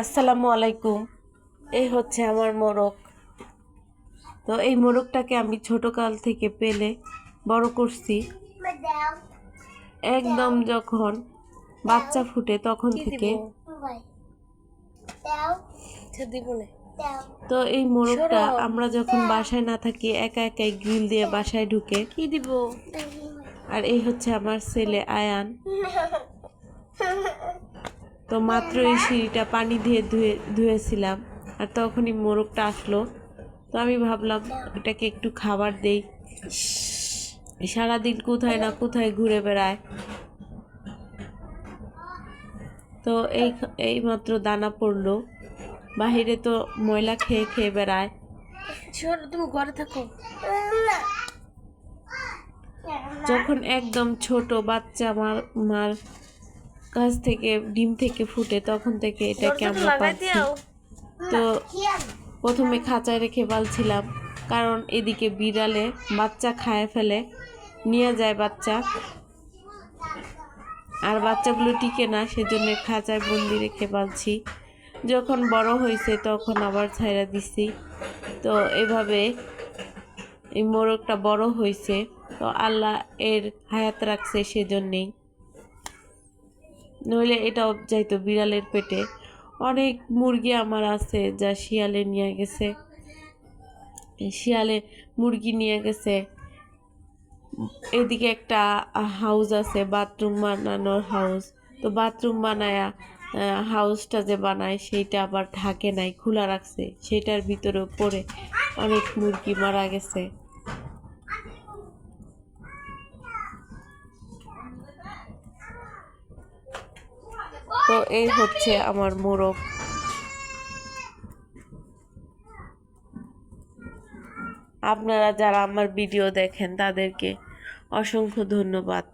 আসসালামু আলাইকুম। এই হচ্ছে আমার মোরগ। তো এই মোরগটাকে আমি ছোটকাল থেকে পেলে বড় করছি। একদম যখন বাচ্চা ফুটে তখন থেকে। তো এই মোরগটা আমরা যখন বাসায় না থাকি একা একাই গ্রিল দিয়ে বাসায় ঢুকে। কি দিব? আর এই হচ্ছে আমার ছেলে আয়ান। তো মাত্র এই সিঁড়িটা পানি দিয়ে ধুয়ে ধুয়েছিলাম। আর তখনই মোরগটা আসলো। তো আমি ভাবলাম এটাকে একটু খাবার দেই। সারাদিন কোথায় না কোথায় ঘুরে বেড়ায়। তো এই এই মাত্র দানা পড়ল। বাহিরে তো ময়লা খেয়ে খেয়ে বেড়ায়। তুমি ঘরে থাকো। যখন একদম ছোট বাচ্চা মার মার কাছ থেকে ডিম থেকে ফুটে তখন থেকে এটাকে আমরা পাচ্ছি? তো প্রথমে খাঁচায় রেখে পালছিলাম কারণ এদিকে বিড়ালে বাচ্চা খায় ফেলে নিয়ে যায় বাচ্চা। আর বাচ্চাগুলো টিকে না সেজন্য খাঁচায় বন্দি রেখে পালছি যখন বড় হয়েছে তখন আবার ছাইরা দিছি। তো এভাবে এই মোরগটা বড় হয়েছে তো আল্লাহ এর হায়াত রাখছে সেজন্যেই। নইলে এটাও যাইতো বিড়ালের পেটে। অনেক মুরগি আমার আছে যা শিয়ালে নিয়ে গেছে। শিয়ালে মুরগি নিয়ে গেছে। এদিকে একটা হাউস আছে, বাথরুম বানানোর হাউস। তো বাথরুম বানায়া হাউসটা যে বানায় সেইটা আবার ঢাকে নাই, খোলা রাখছে। সেটার ভিতরে পড়ে অনেক মুরগি মারা গেছে। তো এই হচ্ছে আমার মোরগ আপনারা যারা আমার ভিডিও দেখেন তাদেরকে অসংখ্য ধন্যবাদ।